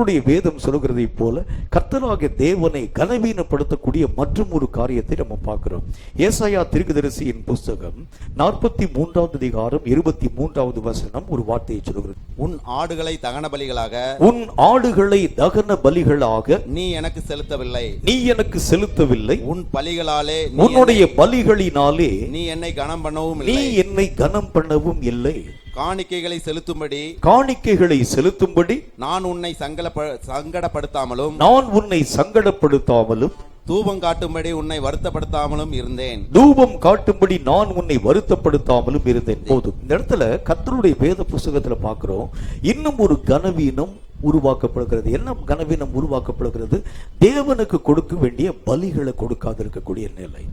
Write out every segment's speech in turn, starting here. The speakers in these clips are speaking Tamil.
கர்த்தருடைய வேதம் சொல்கிறதை போல கர்த்தராகிய தேவனை கனவீனப்படுத்தக்கூடிய மற்றும் ஒரு காரியத்தை நம்ம பார்க்கிறோம். ஏசாயா தீர்க்கதரிசியின் புஸ்தகம் நாற்பத்தி மூன்றாவது அதிகாரம் இருபத்தி மூன்றாவது வசனம் ஒரு வார்த்தையை சொல்கிறது உன் ஆடுகளை தகன பலிகளாக உன் ஆடுகளை தகன பலிகளாக நீ எனக்கு செலுத்தவில்லை. நீ எனக்கு செலுத்தவில்லை. உன் பலிகளாலே உன்னுடைய பலிகளினாலே நீ என்னை கனம் பண்ணவும் நீ என்னை கனம் பண்ணவும் இல்லை. காணிக்கைகளை செலுத்தும்படி காணிக்கைகளை செலுத்தும்படி நான் உன்னை சங்கலப்ப- சங்கடப்படுத்தாமலும் நான் உன்னை சங்கடப்படுத்தாமலும் தூபம் காட்டும்படி உன்னை வருத்தப்படுத்தாமலும் இருந்தேன். தூபம் காட்டும்படி நான் உன்னை வருத்தப்படுத்தாமலும் இருந்தேன். போதும். இந்த இடத்துல கர்த்தருடைய வேத புஸ்தகத்துல பார்க்கிறோம். இன்னும் ஒரு கனவீனம் உருவாக்கப்படுகிறது. என்ன கனவீனம் உருவாக்கப்படுகிறது? தேவனுக்கு கொடுக்க வேண்டிய பலிகளை கொடுக்காது இருக்கக்கூடிய நிலை.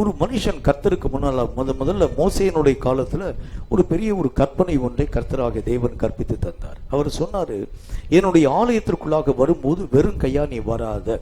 ஒரு மனுஷன் கர்த்தருக்கு முன்னால முத முதல்ல மோசேனுடைய காலத்துல ஒரு பெரிய ஒரு கற்பனை ஒன்றை கர்த்தராக தேவன் கற்பித்து தந்தார். அவர் சொன்னாரு என்னுடைய ஆலயத்திற்குள்ளாக வரும்போது வெறும் கையா நீ வராத.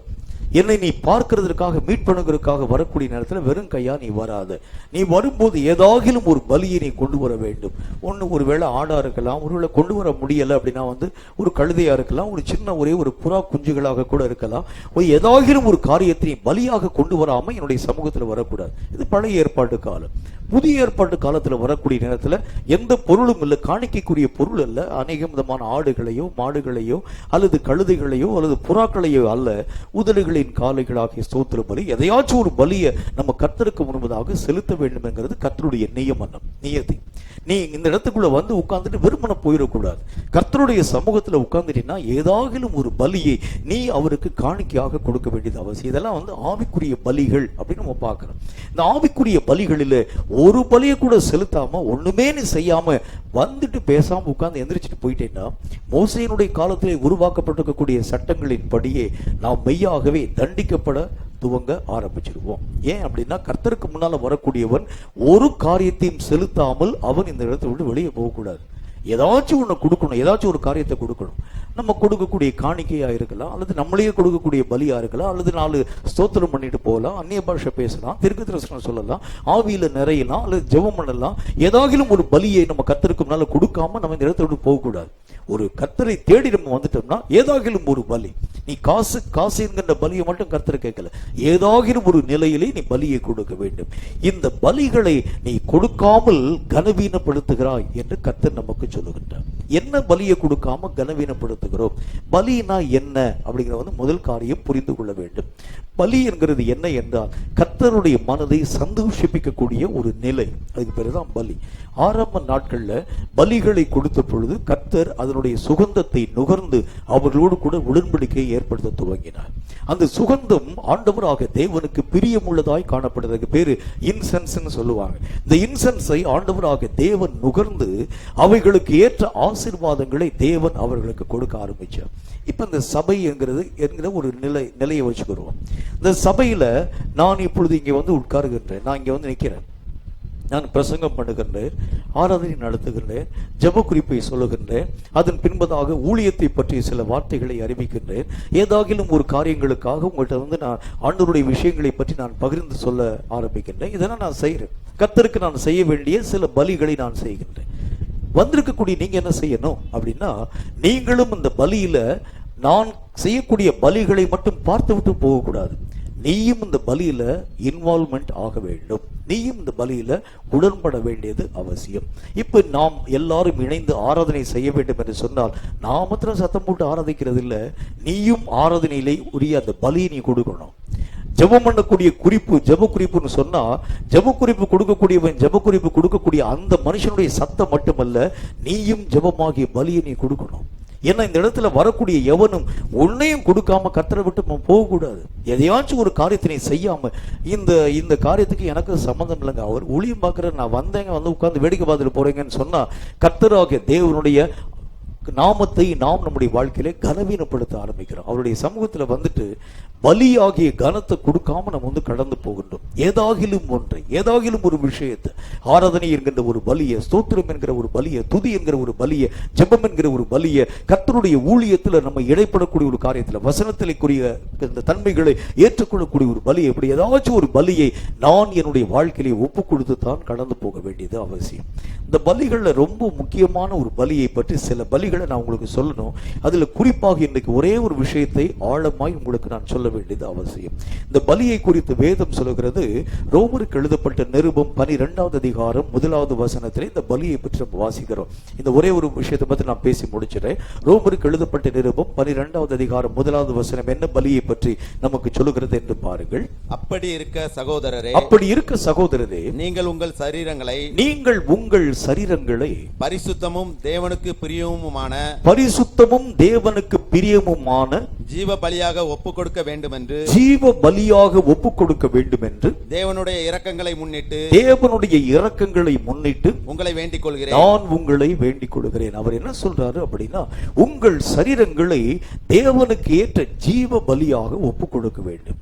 என்னை நீ பார்க்கிறதுக்காக மீட் பண்ணுகிறதுக்காக வரக்கூடிய நேரத்தில் வெறும் கையா நீ வராத. நீ வரும்போது ஏதாகிலும் ஒரு பலியை நீ கொண்டு வர வேண்டும். ஒன்று ஒருவேளை ஆடா இருக்கலாம் ஒருவேளை கொண்டு வர முடியலை அப்படின்னா வந்து ஒரு கழுதையா இருக்கலாம் ஒரு சின்ன ஒரே ஒரு புறா குஞ்சுகளாக கூட இருக்கலாம். ஒரு ஏதாகிலும் ஒரு காரியத்தை நீ பலியாக கொண்டு வராமல் என்னுடைய சமூகத்தில் வரக்கூடாது. இது பழைய ஏற்பாட்டு காலம். புதிய ஏற்பாட்டு காலத்துல வரக்கூடிய நேரத்துல எந்த பொருளும் இல்லை காணிக்கக்கூடிய பொருள் அல்ல. அநேக விதமான ஆடுகளையோ மாடுகளையோ அல்லது கழுதைகளையோ அல்லது புறாக்களையோ அல்ல உதடுகளின் காலைகளாகிய ஸ்தோத்திர பலி எதையாச்சும் ஒரு பலியை நம்ம கர்த்தருக்கு முன்பதாக செலுத்த வேண்டும் என்கிறது கர்த்தருடைய நியமனம் நியதி. நீ இந்த இடத்துக்குள்ள வந்து உட்கார்ந்துட்டு வெறுமன போயிடக்கூடாது. கர்த்தருடைய சமூகத்துல உட்கார்ந்துட்டீங்கன்னா ஏதாகிலும் ஒரு பலியை நீ அவருக்கு காணிக்கையாக கொடுக்க வேண்டியது அவசியம். இதெல்லாம் வந்து ஆவிக்குரிய பலிகள் அப்படின்னு நம்ம பார்க்கிறோம். இந்த ஆவிக்குரிய பலிகளில் ஒரு பலியை கூட செலுத்தாம ஒண்ணுமே நீ செய்யாம வந்துட்டு பேசாம உட்கார்ந்து எந்திரிச்சிட்டு போயிட்டேன்னா மோசையினுடைய காலத்திலே உருவாக்கப்பட்டிருக்கக்கூடிய சட்டங்களின் படியே நாம் மெய்யாகவே தண்டிக்கப்பட துவங்க ஆரம்பிச்சிருவோம். ஏன் அப்படின்னா கர்த்தருக்கு முன்னால வரக்கூடியவன் ஒரு காரியத்தையும் செலுத்தாமல் அவன் இந்த இடத்தை விட்டு வெளியே போகக்கூடாது. ஏதாச்சும் ஒன்று கொடுக்கணும் ஏதாச்சும் ஒரு காரியத்தை கொடுக்கணும். நம்ம கொடுக்கக்கூடிய காணிக்கையாக இருக்கலாம் அல்லது நம்மளையே கொடுக்கக்கூடிய பலியாக இருக்கலாம் அல்லது நாலு ஸ்தோத்திரம் பண்ணிட்டு போகலாம் அந்நிய பாஷை பேசலாம் திருக்கு தரிசனம் சொல்லலாம் ஆவியில் நிறையலாம் அல்லது ஜெபம் பண்ணலாம். ஏதாகிலும் ஒரு பலியை நம்ம கர்த்தருக்கு முன்னால் கொடுக்காம நம்ம இந்த இடத்தை விட்டு போகக்கூடாது. ஒரு கத்தரை தேடி நம்ம வந்துட்டோம்னா ஏதாகிலும் ஒரு பலி. நீ காசு காசு என்கின்ற பலியை மட்டும் கர்த்தர் கேட்கல. ஏதாகிலும் ஒரு நிலையிலே நீ பலியை கொடுக்க வேண்டும். இந்த பலிகளை நீ கொடுக்காமல் கனவீனப்படுத்துகிறாய் என்று கத்தர் நமக்கு சொல்லுகின்றார். என்ன பலியை கொடுக்காம கனவீனப்படுத்துகிறோம்? பலினா என்ன? அப்படிங்கிற வந்து முதல் காரியம் புரிந்து கொள்ள வேண்டும். பலி என்கிறது என்ன என்றால் கர்த்தருடைய மனதை சந்தோஷிப்பிக்கக்கூடிய ஒரு நிலை. அதுக்கு பேருதான் பலி. ஆரம்ப நாட்கள்ல பலிகளை கொடுத்த பொழுது கர்த்தர் அதனுடைய சுகந்தத்தை நுகர்ந்து அவர்களோடு கூட உடன்படிக்கையை ஏற்படுத்த துவங்கினார். அந்த சுகந்தம் ஆண்டவராக தேவனுக்கு பிரியமுள்ளதாய் காணப்படுறதுக்கு பேரு இன்சென்ஸ் சொல்லுவாங்க. இந்த இன்சென்ஸை ஆண்டவராக தேவன் நுகர்ந்து அவைகளுக்கு ஏற்ற ஆசீர்வாதங்களை தேவன் அவர்களுக்கு கொடுக்க ஆரம்பிச்சார். இப்போ இந்த சபை என்கிறது என்கிற ஒரு நிலை நிலையை வச்சுக்கிறோம். இந்த சபையில் நான் இப்பொழுது இங்கே வந்து உட்காருகின்றேன். நான் இங்கே வந்து நிற்கிறேன். நான் பிரசங்கம் பண்ணுகின்றேன் ஆராதனை நடத்துகின்றேன் ஜெப குறிப்பை சொல்லுகின்றேன் அதன் பின்பதாக ஊழியத்தை பற்றிய சில வார்த்தைகளை அறிவிக்கின்றேன். ஏதாகிலும் ஒரு காரியங்களுக்காக உங்கள்கிட்ட வந்து நான் ஆண்டவருடைய விஷயங்களை பற்றி நான் பகிர்ந்து சொல்ல ஆரம்பிக்கின்றேன். இதெல்லாம் நான் செய்கிறேன். கத்தருக்கு நான் செய்ய வேண்டிய சில பலிகளை நான் செய்கின்றேன். வந்திருக்கக்கூடிய நீங்க என்ன செய்யணும் அப்படின்னா நீங்களும் இந்த பலியில நான் செய்யக்கூடிய பலிகளை மட்டும் பார்த்து விட்டு போகக்கூடாது. நீயும் இந்த பலியில இன்வால்மெண்ட் ஆக வேண்டும். நீயும் இந்த பலியில உடன்பட வேண்டியது அவசியம். இப்ப நாம் எல்லாரும் இணைந்து ஆராதனை செய்ய வேண்டும் என்று சொன்னால் நான் மாத்திரம் சத்தம் போட்டு ஆராதிக்கிறது இல்லை நீயும் ஆராதனையிலே உரிய அந்த பலியை நீ கொடுக்கணும். ஜெபம் பண்ணக்கூடிய குறிப்பு ஜெப குறிப்புன்னு சொன்னா ஜெப குறிப்பு கொடுக்கக்கூடியவன் ஜெப குறிப்பு கொடுக்கக்கூடிய அந்த மனுஷனுடைய சத்தம் மட்டுமல்ல நீயும் ஜெபமாகிய பலியை நீ கொடுக்கணும். ஏன்னா இந்த இடத்துல வரக்கூடிய எவனும் ஒன்னையும் கொடுக்காம கத்தரை விட்டு போகக்கூடாது. எதையாச்சும் ஒரு காரியத்தை நீ செய்யாம இந்த இந்த காரியத்துக்கு எனக்கு சம்மந்தம் இல்லைங்க. அவர் ஊழியம் பார்க்குற நான் வந்தேங்க வந்து உட்காந்து வேடிக்கை பார்த்துட்டு போறேங்கன்னு சொன்னா கத்தராகிய தேவனுடைய நாமத்தை நாம் நம்முடைய வாழ்க்கையில கனவீனப்படுத்த ஆரம்பிக்கிறோம். அவருடைய சமூகத்தில் வந்துட்டு பலியாகிய கனத்தை கொடுக்காம நம்ம வந்து கடந்து போகின்றோம். ஏதாகிலும் ஒன்றை ஏதாகிலும் ஒரு விஷயத்தை ஆராதனை என்கின்ற ஒரு பலிய ஸ்தோத்திரம் என்கிற ஒரு பலிய துதி என்கிற ஒரு பலிய ஜெபம் என்கிற ஒரு பலிய கத்தருடைய ஊழியத்துல நம்ம இடைப்படக்கூடிய ஒரு காரியத்தில் வசனத்திலேக்குரிய இந்த தன்மைகளை ஏற்றுக்கொள்ளக்கூடிய ஒரு பலியை இப்படி ஏதாச்சும் ஒரு பலியை நான் என்னுடைய வாழ்க்கையிலே ஒப்பு கொடுத்து தான் கடந்து போக வேண்டியது அவசியம். இந்த பலிகள்ல ரொம்ப முக்கியமான ஒரு பலியை பற்றி சில பலிகளை நான் உங்களுக்கு சொல்லணும். அதுல குறிப்பாக இன்றைக்கு ஒரே ஒரு விஷயத்தை ஆழமாய் உங்களுக்கு நான் சொல்ல வேண்டியது அவசியம். இந்த பலியை குறித்து வேதம் சொல்லுகிறது ரோமருக்கு எழுதப்பட்ட நிருபம் பனிரெண்டாவது அதிகாரம் முதலாவது வசனத்திலே இந்த பலியை பற்றி நம்ம வாசிக்கிறோம். இந்த ஒரே ஒரு விஷயத்தை பற்றி நான் பேசி முடிச்சிடுறேன். ரோமருக்கு எழுதப்பட்ட நிருபம் பனிரெண்டாவது அதிகாரம் முதலாவது வசனம் என்ன பலியை பற்றி நமக்கு சொல்லுகிறது என்று பாருங்கள். அப்படி இருக்க சகோதரரே அப்படி இருக்க சகோதரரே நீங்கள் உங்கள் சரீரங்களை நீங்கள் உங்கள் சரீரங்களை பரிசுத்தமும் தேவனுக்கு பிரியவுமான பரிசுத்தமும் தேவனுக்கு பிரியமுமான ஜீவ பலியாக ஒப்பு கொடுக்க வேண்டுமென்று ஜீவ பலியாக ஒப்பு கொடுக்க வேண்டும் என்று தேவனுடைய இரக்கங்களை முன்னிட்டு தேவனுடைய இரக்கங்களை முன்னிட்டு உங்களை வேண்டிக் கொள்கிறேன் நான் உங்களை வேண்டிக் கொள்கிறேன் அவர் என்ன சொல்றாரு அப்படின்னா உங்கள் சரீரங்களை தேவனுக்கு ஏற்ற ஜீவ பலியாக ஒப்பு கொடுக்க வேண்டும்.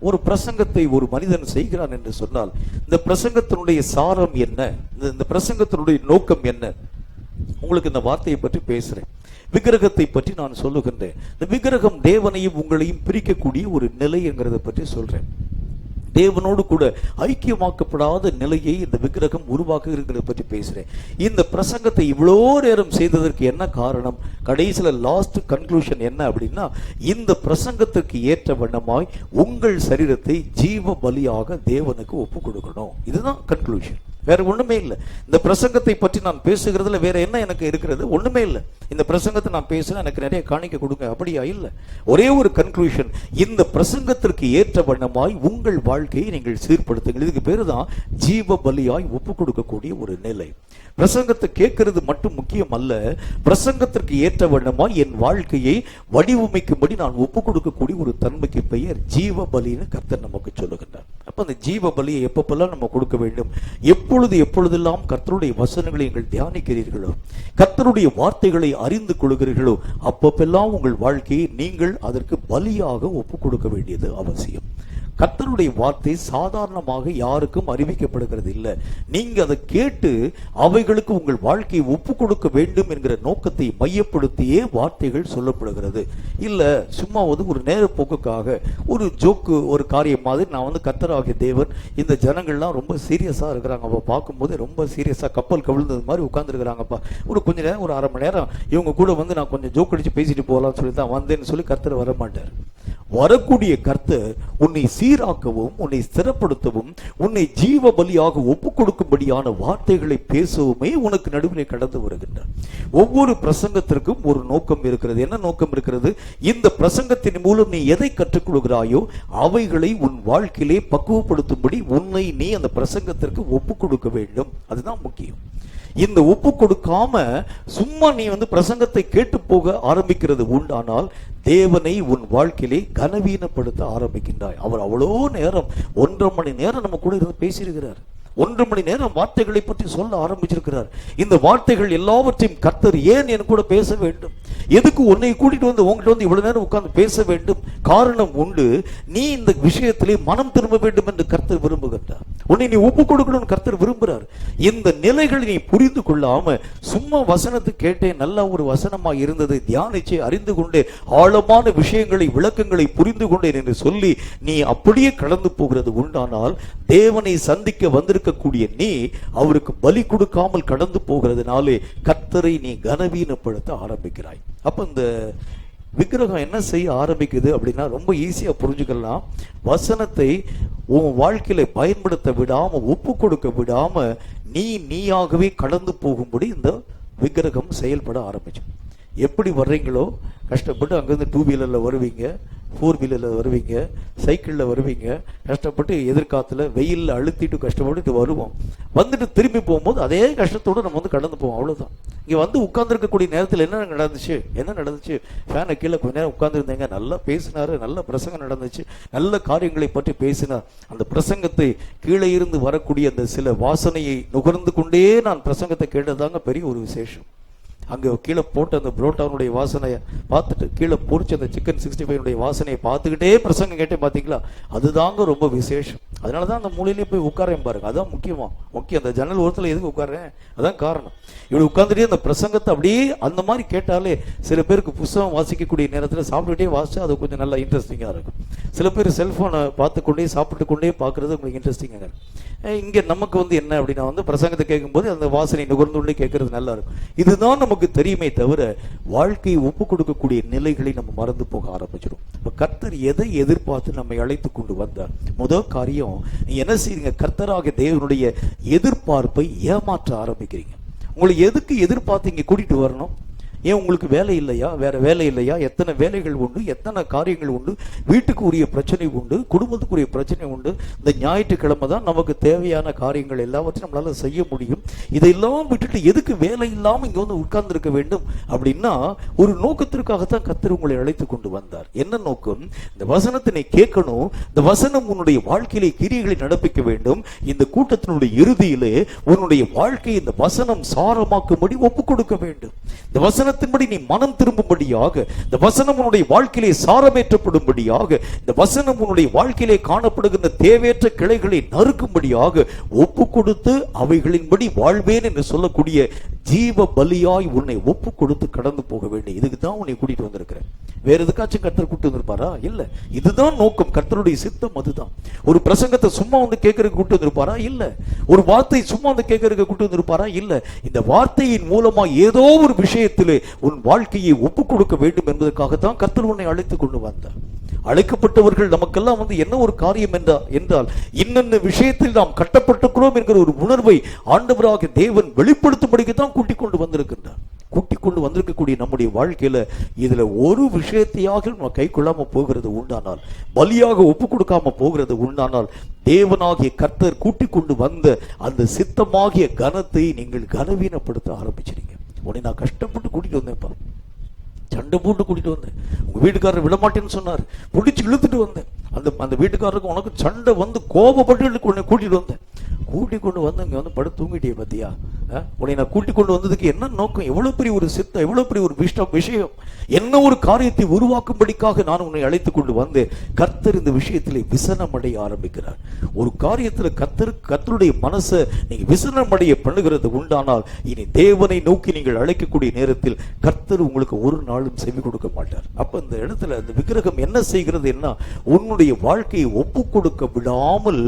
ஒரு பிரசங்கத்தை ஒரு மனிதன் செய்கிறான் என்று சொன்னால் இந்த பிரசங்கத்தினுடைய சாரம் என்ன? இந்த- இந்த பிரசங்கத்தினுடைய நோக்கம் என்ன? உங்களுக்கு இந்த வார்த்தையை பற்றி பேசுறேன். விக்கிரகத்தை பற்றி நான் சொல்லுகின்றேன். இந்த விக்கிரகம் தேவனையும் உங்களையும் பிரிக்கக்கூடிய ஒரு நிலைங்கிறத பற்றி சொல்றேன். தேவனோடு கூட ஐக்கியமாக்கப்படாத நிலையை இந்த விக்கிரகம் உருவாக்குகிறத பற்றி பேசுறேன். இந்த பிரசங்கத்தை இவ்வளோ நேரம் செய்ததற்கு என்ன காரணம்? கடைசியில் லாஸ்ட் கன்க்ளூஷன் என்ன அப்படின்னா இந்த பிரசங்கத்திற்கு ஏற்ற வண்ணமாய் உங்கள் சரீரத்தை ஜீவ பலியாக தேவனுக்கு ஒப்பு கொடுக்கணும். இதுதான் கன்க்ளூஷன் வேற ஒண்ணுமே இல்லை. இந்த பிரசங்கத்தை பற்றி நான் பேசுகிறதுல வேற என்ன எனக்கு இருக்கிறது? ஒண்ணுமே இல்லை. இந்த பிரசங்கத்தை நான் பேசுனா எனக்கு நிறைய காணிக்க கொடுங்க. அப்படியா? இல்லை. ஒரே ஒரு கன்க்ளூஷன் இந்த பிரசங்கத்திற்கு ஏற்ற வண்ணமாய் உங்கள் வாழ்க்கையை நீங்கள் சீர்படுத்துங்கள். இதுக்கு பேரு தான் ஜீவ பலியாய் ஒப்பு கொடுக்கக்கூடிய ஒரு நிலை. பிரசங்கத்தை கேட்கறது மட்டும் முக்கியம் அல்ல. பிரசங்கத்திற்கு ஏற்ற வண்ணமாய் என் வாழ்க்கையை வடிவமைக்கும்படி நான் ஒப்பு கொடுக்கக்கூடிய ஒரு தன்மைக்கு பெயர் ஜீவ பலின்னு கர்த்தர் நமக்கு சொல்லுகின்றார். அப்ப அந்த ஜீவ பலியை எப்பப்பெல்லாம் நம்ம கொடுக்க வேண்டும்? எப்பொழுது எப்பொழுதெல்லாம் கர்த்தருடைய வசனங்களை நீங்கள் தியானிக்கிறீர்களோ கர்த்தருடைய வார்த்தைகளை அறிந்து கொள்கிறீர்களோ அப்பப்பெல்லாம் உங்கள் வாழ்க்கையை நீங்கள் அதற்கு பலியாக ஒப்பு கொடுக்க வேண்டியது அவசியம். கர்த்தருடைய வார்த்தை சாதாரணமாக யாருக்கும் அறிவிக்கப்படுகிறது இல்லை. நீங்க அதை கேட்டு அவைகளுக்கு உங்கள் வாழ்க்கையை ஒப்பு கொடுக்க வேண்டும் என்கிற நோக்கத்தை மையப்படுத்தியே வார்த்தைகள் சொல்லப்படுகிறது. இல்ல சும்மா வந்து ஒரு நேரப்போக்குக்காக ஒரு ஜோக்கு ஒரு காரியம் மாதிரி நான் வந்து கத்தராகிய தேவன் இந்த ஜனங்கள்லாம் ரொம்ப சீரியஸா இருக்கிறாங்கப்பா. பார்க்கும்போது ரொம்ப சீரியஸா கப்பல் கவிழ்ந்தது மாதிரி உட்கார்ந்துருக்கிறாங்கப்பா. ஒரு கொஞ்ச நேரம் ஒரு அரை மணி நேரம் இவங்க கூட வந்து நான் கொஞ்சம் ஜோக் அடிச்சு பேசிட்டு போகலாம்னு சொல்லி தான் வந்தேன்னு சொல்லி கர்த்தர் வர மாட்டார் வரக்கூடிய கர்த்தர் உன்னை சீராக்கவும் உன்னை ஸ்திரப்படுத்தவும் உன்னை ஜீவ பலியாக ஒப்பு கொடுக்கும்படியான வார்த்தைகளை பேசவுமே உனக்கு நடுவில் கடந்து வருகின்றார். ஒவ்வொரு பிரசங்கத்திற்கும் ஒரு நோக்கம் இருக்கிறது. என்ன நோக்கம் இருக்கிறது? இந்த பிரசங்கத்தின் மூலம் நீ எதை கற்றுக்கொள்கிறாயோ அவைகளை உன் வாழ்க்கையிலே பக்குவப்படுத்தும்படி உன்னை நீ அந்த பிரசங்கத்திற்கு ஒப்பு கொடுக்க வேண்டும். அதுதான் முக்கியம். இந்த ஒப்பு கொடுக்காம சும்மா நீ வந்து பிரசங்கத்தை கேட்டு போக ஆரம்பிக்கிறது உண்டானால் தேவனை உன் வாழ்க்கையிலே கனவீனப்படுத்த ஆரம்பிக்கின்றாய். அவர் அவ்வளோ நேரம் ஒன்றரை மணி நேரம் நம்ம கூட இருந்து பேசியிருக்கிறார். ஒன்று மணி நேரம் வார்த்தைகளை பற்றி சொல்ல ஆரம்பிச்சிருக்கிறார். இந்த வார்த்தைகள் எல்லாவற்றையும் கர்த்தர் ஏன் என் கூட பேச வேண்டும்? எதுக்கு உன்னை கூட்டிட்டு வந்து உங்ககிட்ட வந்து இவ்வளவு நேரம் உட்கார்ந்து பேச வேண்டும்? காரணம் உண்டு. நீ இந்த விஷயத்திலே மனம் திரும்ப வேண்டும் என்று கர்த்தர் விரும்புகின்றார். உன்னை நீ ஒப்பு கொடுக்கணும்னு கர்த்தர் விரும்புகிறார். இந்த நிலைகளை நீ புரிந்து கொள்ளாம சும்மா வசனத்தை கேட்டேன் நல்ல ஒரு வசனமா இருந்தது தியானிச்சு அறிந்து கொண்டே ஆழமான விஷயங்களை விளக்கங்களை புரிந்து கொண்டேன் என்று சொல்லி நீ அப்படியே கடந்து போகிறது உண்டானால் தேவனை சந்திக்க வந்திருக்க இருக்கக்கூடிய நீ அவருக்கு பலி கொடுக்காமல் கடந்து போகிறதுனாலே கத்தரை நீ கனவீனப்படுத்த ஆரம்பிக்கிறாய். அப்ப இந்த விக்கிரகம் என்ன செய்ய ஆரம்பிக்குது அப்படின்னா ரொம்ப ஈஸியா புரிஞ்சுக்கலாம். வசனத்தை உன் வாழ்க்கையில பயன்படுத்த விடாம ஒப்பு கொடுக்க விடாம நீ நீயாகவே கடந்து போகும்படி இந்த விக்கிரகம் செயல்பட ஆரம்பிச்சு எப்படி வர்றீங்களோ? கஷ்டப்பட்டு அங்கேருந்து டூ வீலரில் வருவீங்க. ஃபோர் வீலரில் வருவீங்க சைக்கிளில் வருவீங்க கஷ்டப்பட்டு எதிர்காலத்தில் வெயிலில் அழுத்திட்டு கஷ்டப்பட்டு வருவோம். வந்துட்டு திரும்பி போகும்போது அதே கஷ்டத்தோடு நம்ம வந்து கடந்து போவோம் அவ்வளோதான் இங்கே வந்து உட்காந்துருக்கக்கூடிய நேரத்தில் என்ன நடந்துச்சு? என்ன நடந்துச்சு? ஃபேனை கீழே கொஞ்ச நேரம் உட்காந்துருந்தேங்க நல்லா பேசினாரு நல்ல பிரசங்கம் நடந்துச்சு. நல்ல காரியங்களை பற்றி பேசினார். அந்த பிரசங்கத்தை கீழே இருந்து வரக்கூடிய அந்த சில வாசனையை நுகர்ந்து கொண்டே நான் பிரசங்கத்தை கேட்டதாங்க பெரிய ஒரு விசேஷம். அங்கே கீழே போட்டு அந்த புரோட்டாவுடைய வாசனையை பார்த்துட்டு கீழே பொறிச்சு அந்த சிக்கன் சிக்ஸ்டி ஃபைவ்னுடைய வாசனையை பார்த்துக்கிட்டே பிரசங்கம் கேட்டே பார்த்தீங்களா அதுதாங்க ரொம்ப விசேஷம். அதனால தான் அந்த மூலையிலேயே போய் உட்காரேன் பாருங்க. அதுதான் முக்கியமாக முக்கியம் அந்த ஜன்னல் ஓரத்தில் எதுக்கு உட்காரேன் அதான் காரணம். இப்படி உட்காந்துட்டே அந்த பிரசங்கத்தை அப்படியே அந்த மாதிரி கேட்டாலே சில பேருக்கு புஸ்தகம் வாசிக்கக்கூடிய நேரத்தில் சாப்பிட்டுட்டே வாசிச்சா அது கொஞ்சம் நல்லா இன்ட்ரெஸ்டிங்காக இருக்கும். சில பேர் செல்ஃபோனை பார்த்து கொண்டே சாப்பிட்டு கொண்டே பார்க்குறது உங்களுக்கு இன்ட்ரெஸ்டிங்காக இருக்கும். இங்கே நமக்கு வந்து என்ன அப்படின்னா வந்து பிரசங்கத்தை கேட்கும்போது அந்த வாசனை நுகர்ந்துள்ளே கேட்கறது நல்லா இருக்கும். இதுதான் நமக்கு தெரியுமே தவிர வாழ்க்கையை ஒப்பு கொடுக்கக்கூடிய நிலைகளை நம்ம மறந்து போக ஆரம்பிச்சிடும் இப்போ கர்த்தர் எதை எதிர்பார்த்து நம்மை அழைத்து கொண்டு வந்தார்? முதல் காரியம் நீ என்ன செய்றீங்க? கர்த்தராக தேவனுடைய எதிர்பார்ப்பை ஏமாற்ற ஆரம்பிக்கிறீங்க. உங்களை எதுக்கு எதிர்பார்த்து இங்க கூட்டிட்டு வரணும்? ஏன் உங்களுக்கு வேலை இல்லையா? வேற வேலை இல்லையா? எத்தனை வேலைகள் உண்டு? எத்தனை காரியங்கள் உண்டு? வீட்டுக்கு உரிய பிரச்சனை உண்டு? குடும்பத்துக்குரிய பிரச்சனை உண்டு? இந்த ஞாயிற்றுக்கிழமை தான் நமக்கு தேவையான காரியங்கள் எல்லாவற்றையும் நம்மளால செய்ய முடியும். இதையெல்லாம் விட்டுட்டு எதுக்கு வேலை இல்லாமல் இங்க வந்து உட்கார்ந்துருக்க வேண்டும்? அப்படின்னா ஒரு நோக்கத்திற்காகத்தான் கத்தர் உங்களை அழைத்து கொண்டு வந்தார். என்ன நோக்கம்? இந்த வசனத்தினை கேட்கணும். இந்த வசனம் உன்னுடைய வாழ்க்கையிலே கிரியைகளை நடப்பிக்க வேண்டும். இந்த கூட்டத்தினுடைய இறுதியிலே உன்னுடைய வாழ்க்கையை இந்த வசனம் சாரமாக்கும்படி ஒப்பு கொடுக்க வேண்டும். இந்த வசனம் வசனத்தின்படி நீ மனம் திரும்பும்படியாக இந்த வசனம் உன்னுடைய வாழ்க்கையிலே சாரமேற்றப்படும்படியாக இந்த வசனம் உன்னுடைய வாழ்க்கையிலே காணப்படுகின்ற தேவையற்ற கிளைகளை நறுக்கும்படியாக ஒப்பு கொடுத்து அவைகளின்படி வாழ்வேன் என்று சொல்லக்கூடிய ஜீவ பலியாய் உன்னை ஒப்பு கொடுத்து கடந்து போக வேண்டும் இதுக்கு தான் உன்னை கூட்டிட்டு வந்திருக்கிறேன். வேற எதுக்காச்சும் கர்த்தர் கூட்டு வந்திருப்பாரா? இல்ல. இதுதான் நோக்கம். கர்த்தருடைய சித்தம் அதுதான். ஒரு பிரசங்கத்தை சும்மா வந்து கேட்கறதுக்கு கூட்டு வந்திருப்பாரா? இல்ல. ஒரு வார்த்தை சும்மா அந்த கேட்கறதுக்கு கூட்டு வந்திருப்பாரா? இல்ல. இந்த வார்த்தையின் மூலமா ஏதோ ஒரு விஷயத்திலே உன் வாழ்க்கையை ஒப்பு கொடுக்க வேண்டும் என்பதற்காகத்தான் கர்த்தர் உன்னை அழைத்து கொண்டு வந்தார். அழைக்கப்பட்டவர்கள் நமக்கெல்லாம் வந்து என்ன ஒரு காரியம் என்றால் என்றால் இன்னென்ன விஷயத்தில் நாம் கட்டப்பட்டிருக்கிறோம் என்கிற ஒரு உணர்வை ஆண்டவராக தேவன் வெளிப்படுத்தும்படிக்கு தான் கூட்டிக் கொண்டு வந்திருக்கின்றார். கூட்டி கொண்டு வந்திருக்கக்கூடிய நம்முடைய வாழ்க்கையில் இதில் ஒரு விஷயத்தையாக நம்ம கை கொள்ளாமல் போகிறது உண்டானால் பலியாக ஒப்பு கொடுக்காம போகிறது உண்டானால் தேவனாகிய கர்த்தர் கூட்டி கொண்டு வந்த அந்த சித்தமாகிய கனத்தை நீங்கள் கனவீனப்படுத்த ஆரம்பிச்சிருங்க. உடனே நான் கஷ்டப்பட்டு கூட்டிகிட்டு வந்தேன்ப்பா. சண்டை போட்டு கூட்டிட்டு வந்தேன். உங்க வீட்டுக்காரர் விடமாட்டேன்னு சொன்னார். பிடிச்சி இழுத்துட்டு வந்தேன். அந்த அந்த வீட்டுக்காரருக்கு உனக்கு சண்டை வந்து கோபப்பட்டு உன்னை கூட்டிட்டு வந்தேன். கூட்டி கொண்டு வந்து இங்க வந்து படுத்து தூங்கிட்டே பாத்தியா? உன்னை நான் கூட்டிக் கொண்டு வந்ததுக்கு என்ன நோக்கம்? எவ்வளவு பெரிய ஒரு சித்தம் எவ்வளவு பெரிய ஒரு விஷயம் விஷயம்? என்ன ஒரு காரியத்தை உருவாக்கும்படிக்காக நான் உன்னை அழைத்து கொண்டு வந்தேன்? கர்த்தர் இந்த விஷயத்திலே விசனமடைய ஆரம்பிக்கிறார். ஒரு காரியத்தில் கர்த்தர் கர்த்தருடைய மனசை நீங்க விசனமடைய பண்ணுகிறது உண்டானால் இனி தேவனை நோக்கி நீங்கள் அழைக்கக்கூடிய நேரத்தில் கர்த்தர் உங்களுக்கு ஒரு நாளும் செவி கொடுக்க மாட்டார். அப்ப இந்த இடத்துல அந்த விக்கிரகம் என்ன செய்கிறது என்ன? உன்னுடைய வாழ்க்கையை ஒப்பு கொடுக்க விடாமல்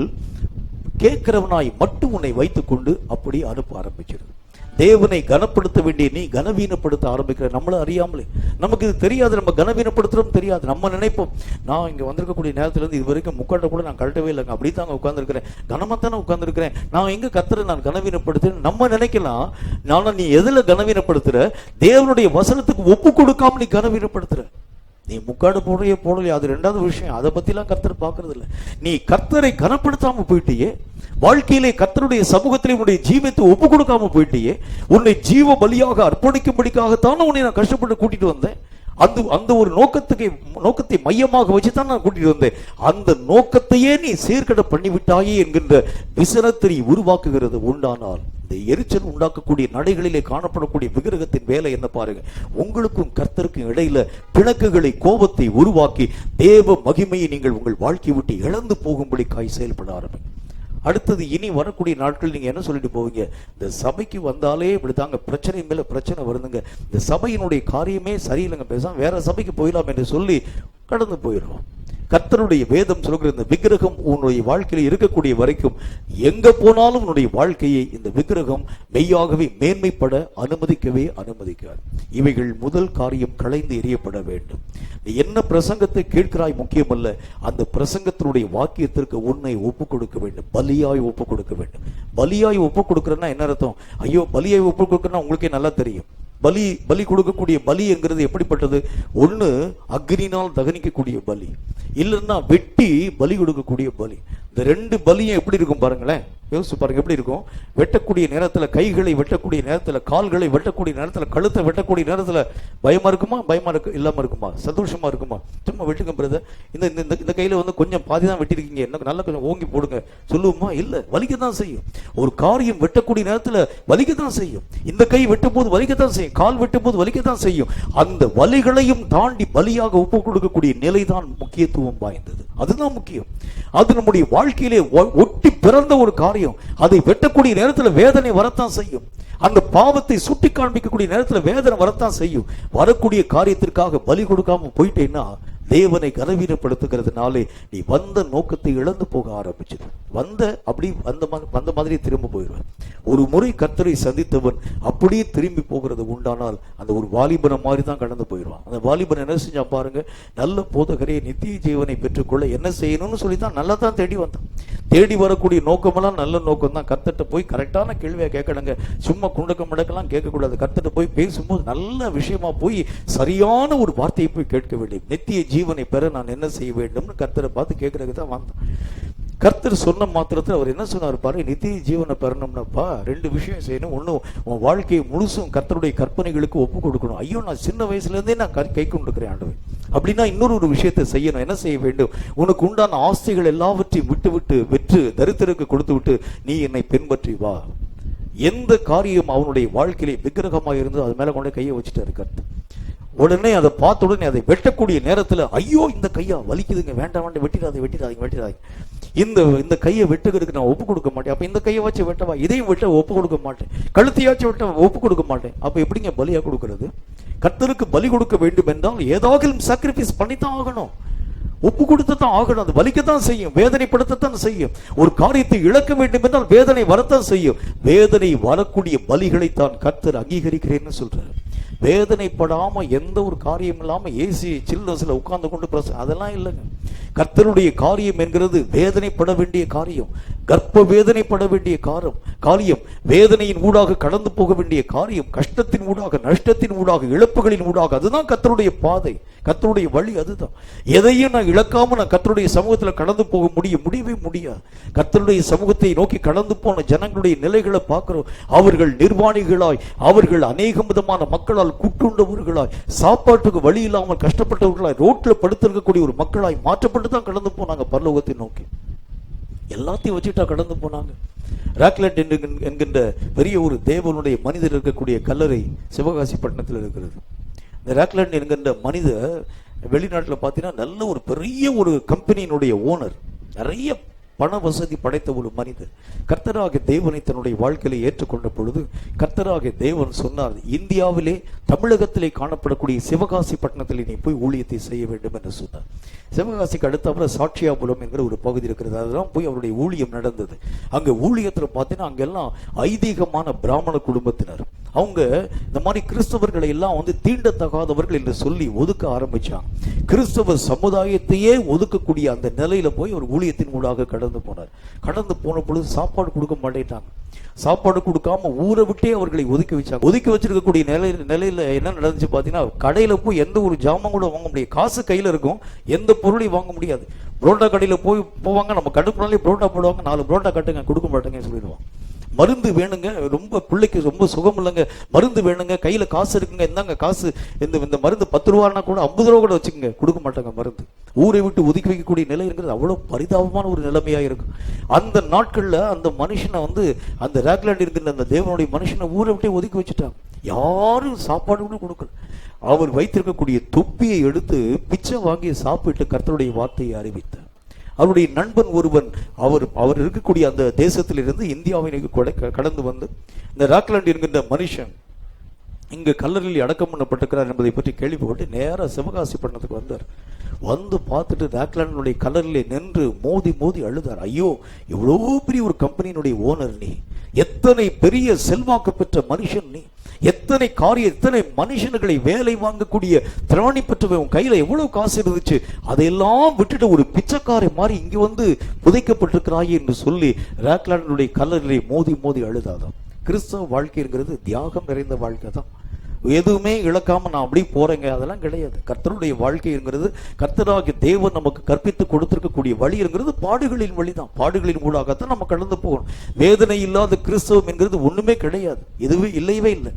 கேட்கிறவனாய் மட்டும் உன்னை வைத்துக்கொண்டு அப்படி அனுப்ப ஆரம்பிச்சிருது தேவனை கனப்படுத்த வேண்டிய நீ கனவீனப்படுத்த ஆரம்பிக்கிற. நம்மள அறியாமலே. நமக்கு இது தெரியாது. நம்ம கனவீனப்படுத்துறோம் தெரியாது. நம்ம நினைப்போம் நான் இங்கே வந்திருக்கக்கூடிய நேரத்துல இருந்து இது வரைக்கும் முக்காட்ட கூட நான் கழட்டவே இல்லைங்க. அப்படி தாங்க உட்காந்துருக்கிறேன் கனமா தானே நான் எங்க கத்துற நான் கனவீனப்படுத்துறேன். நம்ம நினைக்கலாம் நானும் நீ எதுல கனவீனப்படுத்துற? தேவனுடைய வசனத்துக்கு ஒப்பு கொடுக்காம நீ கனவீனப்படுத்துற. நீ முக்காடு போடுறிய போடலையே அது ரெண்டாவது விஷயம். அதை பற்றிலாம் கர்த்தர் பார்க்கறது இல்லை நீ கர்த்தரை கனப்படுத்தாமல் போயிட்டியே வாழ்க்கையிலே கர்த்தருடைய சமூகத்திலே உன்னுடைய ஜீவத்தை ஒப்பு கொடுக்காம போயிட்டியே உன்னை ஜீவ பலியாக அர்ப்பணிக்கும்படிக்காகத்தானே உன்னை நான் கஷ்டப்பட்டு கூட்டிட்டு வந்தேன். அந்த அந்த ஒரு நோக்கத்துக்கு நோக்கத்தை மையமாக வச்சு தான் நான் கூட்டிட்டு வந்தேன். அந்த நோக்கத்தையே நீ சீர்கட பண்ணிவிட்டாயே என்கின்ற விசனத்தை உருவாக்குகிறது உண்டானால் இந்த எரிச்சல் உண்டாக்கக்கூடிய நடைகளிலே காணப்படக்கூடிய விக்கிரகத்தின் வேலை என்ன பாருங்க. உங்களுக்கும் கர்த்தருக்கும் இடையில பிணக்குகளை கோபத்தை உருவாக்கி தேவ மகிமையை நீங்கள் உங்கள் வாழ்க்கையை விட்டு இழந்து போகும்படி காய் செயல்பட ஆரம்பிங்க. அடுத்தது இனி வரக்கூடிய நாட்கள் நீங்கள் என்ன சொல்லிட்டு போவீங்க? இந்த சபைக்கு வந்தாலே இப்படித்தாங்க. பிரச்சனை மேலே பிரச்சனை வருதுங்க. இந்த சபையினுடைய காரியமே சரியில்லைங்க. பேசாமல் வேற சபைக்கு போயிடலாம் என்று சொல்லி கடந்து போயிடும் கர்த்தருடைய வேதம் சொல்கிற இந்த விக்கிரகம் உன்னுடைய வாழ்க்கையில் இருக்கக்கூடிய வரைக்கும் எங்க போனாலும் உன்னுடைய வாழ்க்கையை இந்த விக்கிரகம் மெய்யாகவே மேன்மைப்பட அனுமதிக்கவே அனுமதிக்காது. இவைகள் முதல் காரியம் களைந்து எறியப்பட வேண்டும். நீ என்ன பிரசங்கத்தை கேட்கிறாய் முக்கியமல்ல அந்த பிரசங்கத்தினுடைய வாக்கியத்திற்கு உன்னை ஒப்பு கொடுக்க வேண்டும். பலியாய் ஒப்பு கொடுக்க வேண்டும். பலியாய் ஒப்பு கொடுக்கறன்னா என்ன அர்த்தம்? ஐயோ பலியாய் ஒப்பு கொடுக்கறனா உங்களுக்கே நல்லா தெரியும். பலி பலி கொடுக்கக்கூடிய பலி என்கிறது எப்படிப்பட்டது? ஒன்று அக்னினால் தகனிக்கக்கூடிய பலி. இல்லைன்னா வெட்டி பலி கொடுக்கக்கூடிய பலி. இந்த ரெண்டு பலியும் எப்படி இருக்கும் பாருங்களேன்? யோசிச்சு பாருங்க எப்படி இருக்கும்? வெட்டக்கூடிய நேரத்தில் கைகளை வெட்டக்கூடிய நேரத்தில் கால்களை வெட்டக்கூடிய நேரத்தில் கழுத்தை வெட்டக்கூடிய நேரத்தில் பயமா இருக்குமா? பயமா இருக்கு இல்லாம இருக்குமா? சந்தோஷமா இருக்குமா? சும்மா வெட்டுங்க பிறகு இந்த இந்த- இந்த கையில வந்து கொஞ்சம் பாதி தான் வெட்டிருக்கீங்க. என்ன நல்லா கொஞ்சம் ஓங்கி போடுங்க. சொல்லுவோமா? இல்ல வலிக்க தான் செய்யும். ஒரு காரியம் வெட்டக்கூடிய நேரத்தில் வலிக்க தான் செய்யும். இந்த கை வெட்டும் போது வலிக்க தான் செய்யும். கால் வெட்டும் போது வலிக்க தான் செய்யும். அந்த வலிகளையும் தாண்டி பலியாக ஒப்பு கொடுக்கக்கூடிய நிலை தான் முக்கியத்துவம் வாய்ந்தது. அதுதான் முக்கியம். அது நம்முடைய வாழ்க்கையிலே ஒட்டி பிறந்த ஒரு காரியம். அதை வெட்டக்கூடிய நேரத்துல வேதனை வரத்தான் செய்யும். அந்த பாவத்தை சுட்டி காண்பிக்கக்கூடிய நேரத்துல வேதனை வரத்தான் செய்யும். வரக்கூடிய காரியத்திற்காக பலி கொடுக்காம போயிட்டேன்னா தேவனை கனவீனப்படுத்துகிறதுனாலே நீ வந்த நோக்கத்தை இழந்து போக ஆரம்பிச்சது. வந்த அப்படி வந்த மா- வந்த மாதிரி திரும்ப போயிடுவேன். ஒரு முறை கத்தரை சந்தித்தவன் அப்படியே திரும்பி போகிறது உண்டானால் அந்த ஒரு வாலிபனை மாதிரி தான் கடந்து போயிடுவான். அந்த வாலிபன் என்ன செஞ்சா பாருங்க நல்ல போதகரே நித்திய ஜீவனை பெற்றுக்கொள்ள என்ன செய்யணும்னு சொல்லி தான் நல்லா தான் தேடி வந்தான். தேடி வரக்கூடிய நோக்கமெல்லாம் நல்ல நோக்கம் தான் கத்தட்ட போய் கரெக்டான கேள்வியை கேட்கணுங்க. சும்மா குண்டக்க முடக்கெல்லாம் கேட்கக்கூடாது. கத்தட்ட போய் பேசும்போது நல்ல விஷயமா போய் சரியான ஒரு வார்த்தையை போய் கேட்க வேண்டும். நித்திய ஜீவனை பெற நான் என்ன செய்ய வேண்டும்னு கர்த்தரை பார்த்து கேட்கறதுக்கு தான் வந்தேன். கர்த்தர் சொன்ன மாத்திரத்தில் அவர் என்ன சொன்னார் பாரு நித்திய ஜீவனை பெறணும்னாப்பா ரெண்டு விஷயம் செய்யணும். ஒன்று உன் வாழ்க்கையை முழுசும் கர்த்தருடைய கற்பனைகளுக்கு ஒப்பு கொடுக்கணும். ஐயோ நான் சின்ன வயசுல இருந்தே நான் கை- கொண்டிருக்கிறேன் ஆண்டவன் அப்படின்னா இன்னொரு ஒரு விஷயத்தை செய்யணும். என்ன செய்ய வேண்டும்? உனக்கு உண்டான ஆஸ்திகள் எல்லாவற்றையும் விட்டு விட்டு விற்று தரித்திரக்கு கொடுத்து விட்டு நீ என்னை பின்பற்றி வா. எந்த காரியம் அவனுடைய வாழ்க்கையிலே விக்கிரகமாக இருந்தோ அது மேல கொண்டு கையை வச்சுட்டாரு கர்த்தர். உடனே அதை பார்த்த உடனே அதை வெட்டக்கூடிய நேரத்தில் ஐயோ இந்த கையா வலிக்குதுங்க வேண்டாம் வேண்டாம் வெட்டிடாதீங்க வெட்டிடாதீங்க வெட்டிடாதீங்க. இந்த இந்த கையை வெட்டுகிறதுக்கு நான் ஒப்பு கொடுக்க மாட்டேன். அப்போ இந்த கையை வச்சு வெட்டவா? இதையும் வெட்ட ஒப்பு கொடுக்க மாட்டேன். கழுத்தையாச்சும் வெட்ட ஒப்பு கொடுக்க மாட்டேன். அப்போ எப்படிங்க பலியாக கொடுக்கறது? கர்த்தருக்கு பலி கொடுக்க வேண்டும் என்றால் ஏதாவது சாக்ரிஃபைஸ் பண்ணித்தான் ஆகணும். ஒப்பு கொடுத்து தான் ஆகணும். அது வலிக்கத்தான் செய்யும். வேதனைப்படுத்தத்தான் செய்யும். ஒரு காரியத்தை இழக்க வேண்டும் என்றால் வேதனை வரத்தான் செய்யும். வேதனை வரக்கூடிய பலிகளை தான் கர்த்தர் அங்கீகரிக்கிறேன்னு சொல்றாரு. வேதனைப்படாமல் எந்த ஒரு காரியம் இல்லாமல் ஏசி சில்னஸ்ல உட்காந்து கொண்டு பிரச அதெல்லாம் இல்லைங்க. கர்த்தனுடைய காரியம் என்கிறது வேதனைப்பட வேண்டிய காரியம். கர்ப்ப வேதனைப்பட வேண்டிய காரம் காரியம். வேதனையின் ஊடாக கடந்து போக வேண்டிய காரியம். கஷ்டத்தின் ஊடாக நஷ்டத்தின் ஊடாக இழப்புகளின் ஊடாக. அதுதான் கத்தருடைய பாதை. கத்தருடைய வழி அதுதான். எதையும் நான் இழக்காம நான் கத்தருடைய சமூகத்தில் கடந்து போக முடியும் முடியவே முடியாது. கத்தருடைய சமூகத்தை நோக்கி கடந்து போன ஜனங்களுடைய நிலைகளை பார்க்கிறோம். அவர்கள் நிர்வாணிகளாய் அவர்கள் அநேக விதமான மக்களால் கூட்டுண்டவர்களாய் சாப்பாட்டுக்கு வழி இல்லாமல் கஷ்டப்பட்டவர்களாய் ரோட்டில் படுத்திருக்கக்கூடிய ஒரு மக்களாய் மாற்ற மாற்றப்பட்டு தான் கடந்து போனாங்க பரலோகத்தை நோக்கி. எல்லாத்தையும் வச்சுட்டா கடந்து போனாங்க. ராக்லெட் என்கின்ற- என்கின்ற பெரிய ஒரு தேவனுடைய மனிதர் இருக்கக்கூடிய கல்லறை சிவகாசி பட்டணத்தில் இருக்கிறது. இந்த ராக்லெட் என்கின்ற மனிதர் வெளிநாட்டில் பார்த்தீங்கன்னா நல்ல ஒரு பெரிய ஒரு கம்பெனியினுடைய ஓனர். நிறைய பண வசதி படைத்த ஒரு மனிதர். கர்த்தராக தேவனை தன்னுடைய வாழ்க்கையில ஏற்றுக்கொண்ட பொழுது கர்த்தராக தேவன் சொன்னார் இந்தியாவிலே தமிழகத்திலே காணப்படக்கூடிய சிவகாசி பட்டணத்தில் நீ போய் ஊழியத்தை செய்ய வேண்டும் என்று சொன்னார். சிவகாசிக்கு அடுத்தப்புறம் சாட்சியாபுரம் என்கிற ஒரு பகுதி இருக்கிறது. அதெல்லாம் போய் அவருடைய ஊழியம் நடந்தது. அங்க ஊழியத்துல பார்த்தீங்கன்னா அங்கெல்லாம் ஐதீகமான பிராமண குடும்பத்தினர். அவங்க இந்த மாதிரி கிறிஸ்தவர்களை எல்லாம் வந்து தீண்டத்தகாதவர்கள் என்று சொல்லி ஒதுக்க ஆரம்பிச்சாங்க. கிறிஸ்தவ சமுதாயத்தையே ஒதுக்கக்கூடிய அந்த நிலையில போய் ஒரு ஊழியத்தின் ஊடாக கடந்து போனார். கடந்து போன பொழுது சாப்பாடு கொடுக்க மாட்டேட்டாங்க சாப்பாடு கொடுக்காம ஊரை விட்டே அவர்களை ஒதுக்கி வச்சாங்க. ஒதுக்கி வச்சிருக்கக்கூடிய நிலை நிலையில என்ன நடந்துச்சு பாத்தீங்கன்னா கடையில போய் எந்த ஒரு ஜாமான் கூட வாங்க முடியாது. காசு கையில இருக்கும். எந்த பொருளையும் வாங்க முடியாது. புரோட்டா கடையில போய் போவாங்க. நம்ம கடுப்புனாலே புரோட்டா போடுவாங்க. நாலு புரோட்டா கட்டுங்க கொடுக்க மாட்டேங்க சொல்லிடுவாங்க. மருந்து வேணுங்க ரொம்ப பிள்ளைக்கு ரொம்ப சுகம் இல்லைங்க மருந்து வேணுங்க கையில் காசு இருக்குங்க இந்தாங்க காசு. இந்த இந்த மருந்து பத்து ரூபானா கூட ஐம்பது ரூபா கூட வச்சுக்கோங்க கொடுக்க மாட்டாங்க மருந்து. ஊரை விட்டு ஒதுக்கி வைக்கக்கூடிய நிலை இருக்கிறது அவ்வளோ பரிதாபமான ஒரு நிலைமையாக இருக்கும். அந்த நாட்களில் அந்த மனுஷனை வந்து அந்த ரேக்லாண்ட் இருக்கிற அந்த தேவனுடைய மனுஷனை ஊரை விட்டே ஒதுக்கி வச்சுட்டாங்க. யாரும் சாப்பாடு கூட கொடுக்கல. அவர் வைத்திருக்கக்கூடிய தொப்பியை எடுத்து பிச்சை வாங்கி சாப்பிட்டு கர்த்தருடைய வார்த்தையை அறிவித்தார். அவருடைய நண்பன் ஒருவன் அவர் அவர் இருக்கக்கூடிய அந்த தேசத்திலிருந்து இந்தியாவை கடந்து வந்து இந்த ராக்லாண்ட் என்கின்ற மனுஷன் இங்கு கல்லறையில் அடக்கம் பண்ணப்பட்டிருக்கிறார் என்பதை பற்றி கேள்விப்பட்டு நேராக சிவகாசி பட்டணத்துக்கு வந்தார். வந்து பார்த்துட்டு ராக்லாண்டினுடைய கல்லறையில் நின்று மோதி மோதி அழுதார். ஐயோ எவ்வளோ பெரிய ஒரு கம்பெனியினுடைய ஓனர் நீ. எத்தனை பெரிய செல்வாக்கு பெற்ற மனுஷன் நீ. எத்தனை காரியம் எத்தனை மனுஷனுகளை வேலை வாங்கக்கூடிய திராணி பெற்றவன் உன் கையில் எவ்வளவு காசு இருந்துச்சு? அதையெல்லாம் விட்டுட்டு ஒரு பிச்சைக்காரை மாதிரி இங்கே வந்து புதைக்கப்பட்டிருக்கிறாயே என்று சொல்லி ரேக்லாண்டனுடைய கல்லறையிலே மோதி மோதி அழுதாதான். கிறிஸ்தவ வாழ்க்கைங்கிறது தியாகம் நிறைந்த வாழ்க்கை தான் எதுவுமே இழக்காம நான் அப்படி போறேங்க. அதெல்லாம் கிடையாது. கர்த்தருடைய வாழ்க்கைங்கிறது கர்த்தராகிய தேவன் நமக்கு கற்பித்து கொடுத்துருக்கக்கூடிய வழிங்கிறது பாடுகளின் வழி தான் பாடுகளின் ஊடாகத்தான் நம்ம கடந்து போகணும். வேதனை இல்லாத கிறிஸ்தவம் என்கிறது ஒண்ணுமே கிடையாது. எதுவே இல்லையவே இல்லை.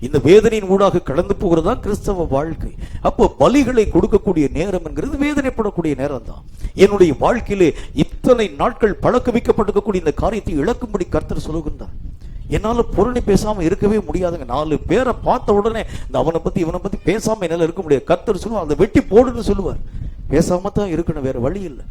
இந்த வேதனையின் ஊடாக கடந்து தான் கிறிஸ்தவ வாழ்க்கை. அப்போ பலிகளை கொடுக்கக்கூடிய நேரம் என்கிறது வேதனைப்படக்கூடிய நேரம் தான் என்னுடைய வாழ்க்கையிலே இத்தனை நாட்கள் பழக்க வைக்கப்பட்டிருக்கக்கூடிய இந்த காரியத்தை இழக்கும்படி கர்த்தர் சொல்லுகின்றார். என்னால பொருளை பேசாம இருக்கவே முடியாதுங்க. நாலு பேரை பார்த்த உடனே இந்த அவனை பத்தி இவனை பத்தி பேசாம என்னால இருக்க முடியாது. கத்தர் சொல்லுவார் அதை வெட்டி போடுன்னு சொல்லுவார். பேசாம தான் இருக்கணும் வேற வழி இல்லை.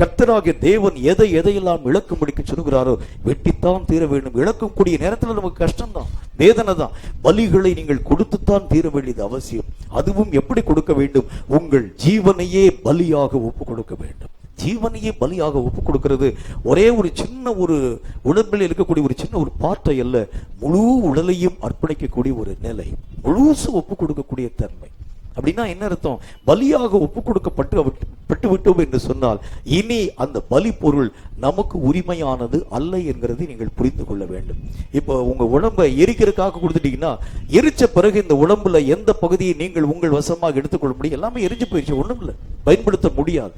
கர்த்தராகிய தேவன் எதை எதையெல்லாம் இழக்கும்படிக்கு சொல்கிறாரோ வெட்டித்தான் தீர வேண்டும். இழக்கக்கூடிய நேரத்தில் நமக்கு கஷ்டம்தான் வேதனை தான் பலிகளை நீங்கள் கொடுத்துத்தான் தீர வேண்டியது அவசியம். அதுவும் எப்படி கொடுக்க வேண்டும்? உங்கள் ஜீவனையே பலியாக ஒப்பு கொடுக்க வேண்டும். ஜீவனையே பலியாக ஒப்பு கொடுக்கிறது ஒரே ஒரு சின்ன ஒரு உடம்பில் இருக்கக்கூடிய ஒரு சின்ன ஒரு பாட்டை அல்ல முழு உடலையும் அர்ப்பணிக்கக்கூடிய ஒரு நிலை முழுசு ஒப்பு கொடுக்கக்கூடிய தன்மை. அப்படின்னா என்ன அர்த்தம்? பலியாக ஒப்பு கொடுக்கப்பட்டு பட்டு விட்டோம் என்று சொன்னால் இனி அந்த பலி பொருள் நமக்கு உரிமையானது அல்ல என்கிறதை நீங்கள் புரிந்து கொள்ள வேண்டும். இப்போ உங்க உடம்பை எரிக்கிறதுக்காக கொடுத்துட்டீங்கன்னா எரிச்ச பிறகு இந்த உடம்புல எந்த பகுதியை நீங்கள் உங்கள் வசமாக எடுத்துக்கொள்ள முடியும் எல்லாமே எரிஞ்சு போயிடுச்சு ஒண்ணும் இல்லை. பயன்படுத்த முடியாது.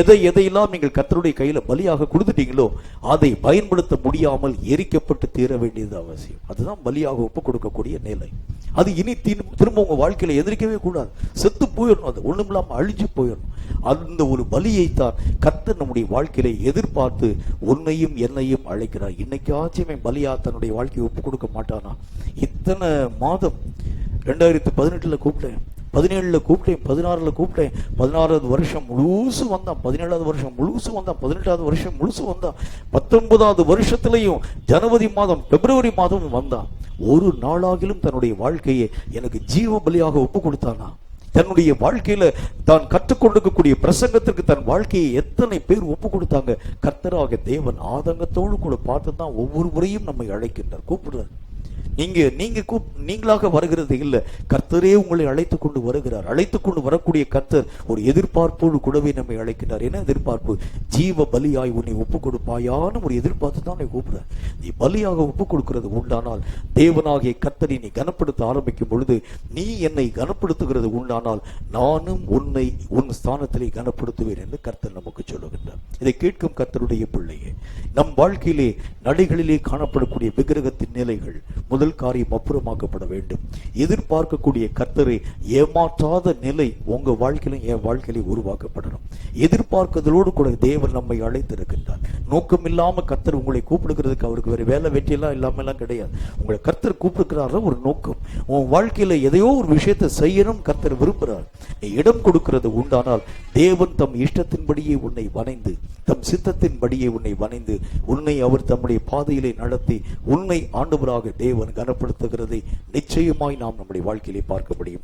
எதை எதையெல்லாம் நீங்கள் கத்தருடைய கையில பலியாக கொடுத்துட்டீங்களோ அதை பயன்படுத்த முடியாமல் எரிக்கப்பட்டு தீர வேண்டியது அவசியம். அதுதான் பலியாக ஒப்பு கொடுக்கக்கூடிய நிலை. அது இனி திரும்ப உங்க வாழ்க்கையில எதிர்க்கவே கூடாது. செத்து போயிடணும் அது. ஒண்ணும் இல்லாமல் அழிஞ்சு போயிடணும். அந்த ஒரு பலியைத்தான் கர்த்தர் நம்முடைய வாழ்க்கையில எதிர்பார்த்து உன்னையும் என்னையும் அழைக்கிறார். இன்னைக்காச்சும் இவன் பலியா தன்னுடைய வாழ்க்கையை ஒப்பு கொடுக்க மாட்டானா? இத்தனை மாதம் ரெண்டாயிரத்தி பதினெட்டுல கூப்பிட்டேன். பதினேழுல கூப்பிட்டேன் பதினாறுல கூப்பிட்டேன். பதினாறாவது வருஷம் முழுசு வந்தான். பதினேழாவது வருஷம் முழுசு வந்தான். பதினெட்டாவது வருஷம் முழுசு வந்தான். பத்தொன்பதாவது வருஷத்துலயும் ஜனவரி மாதம் பிப்ரவரி மாதமும் வந்தான். ஒரு நாளாகிலும் தன்னுடைய வாழ்க்கையை எனக்கு ஜீவ பலியாக ஒப்பு கொடுத்தானா? தன்னுடைய வாழ்க்கையில தான் கற்றுக்கொண்டிருக்கக்கூடிய பிரசங்கத்திற்கு தன் வாழ்க்கையை எத்தனை பேர் ஒப்பு கொடுத்தாங்க? கர்த்தராக தேவன் ஆதங்கத்தோடு கூட பார்த்து தான் ஒவ்வொரு முறையும் நம்மை அழைக்கின்றார். கூப்பிடுறார். நீங்க நீங்க நீங்களாக வருகிறது இல்ல. கர்த்தரே உங்களை அழைத்து கொண்டு வருகிறார். அழைத்து கொண்டு வரக்கூடிய கர்த்தர் ஒரு எதிர்பார்ப்போடு கூடவே நம்மை அழைக்கிறார். என்ன எதிர்பார்ப்பு? ஜீவ பலியாய் உன்னை ஒப்பு கொடுப்பாயான ஒரு எதிர்பார்த்து தான் கூப்பிடுற நீ பலியாக ஒப்பு கொடுக்கிறது உண்டானால் தேவனாகிய கர்த்தரை நீ கனப்படுத்த ஆரம்பிக்கும் பொழுது நீ என்னை கனப்படுத்துகிறது உண்டானால் நானும் உன்னை உன் ஸ்தானத்திலே கனப்படுத்துவேன் என்று கர்த்தர் நமக்கு சொல்லுகின்றார். இதை கேட்கும் கர்த்தருடைய பிள்ளையே நம் வாழ்க்கையிலே நடைகளிலே காணப்படக்கூடிய விக்கிரகத்தின் நிலைகள் முதல் முதல் காரியம் அப்புறமாக்கப்பட வேண்டும். எதிர்பார்க்கக்கூடிய கர்த்தரை ஏமாற்றாத நிலை உங்க வாழ்க்கையிலும் என் வாழ்க்கையிலும் உருவாக்கப்படணும். எதிர்பார்க்கதலோடு கூட தேவன் நம்மை அழைத்திருக்கின்றார். நோக்கம் இல்லாம கர்த்தர் உங்களை கூப்பிடுகிறதுக்கு அவருக்கு வேற வேலை வெற்றியெல்லாம் இல்லாம எல்லாம் கிடையாது. உங்களை கர்த்தர் கூப்பிடுக்கிறார ஒரு நோக்கம். உன் வாழ்க்கையில எதையோ ஒரு விஷயத்தை செய்யணும் கர்த்தர் விரும்புகிறார். நீ இடம் கொடுக்கிறது உண்டானால் தேவன் தம் இஷ்டத்தின்படியே உன்னை வணைந்து தம் சித்தத்தின்படியே உன்னை வணைந்து உன்னை அவர் தம்முடைய பாதையிலே நடத்தி உன்னை ஆண்டவராக தேவன் கனப்படுத்துகிறதை நிச்சயமாய் நாம் நம்முடைய வாழ்க்கையிலே பார்க்க முடியும்.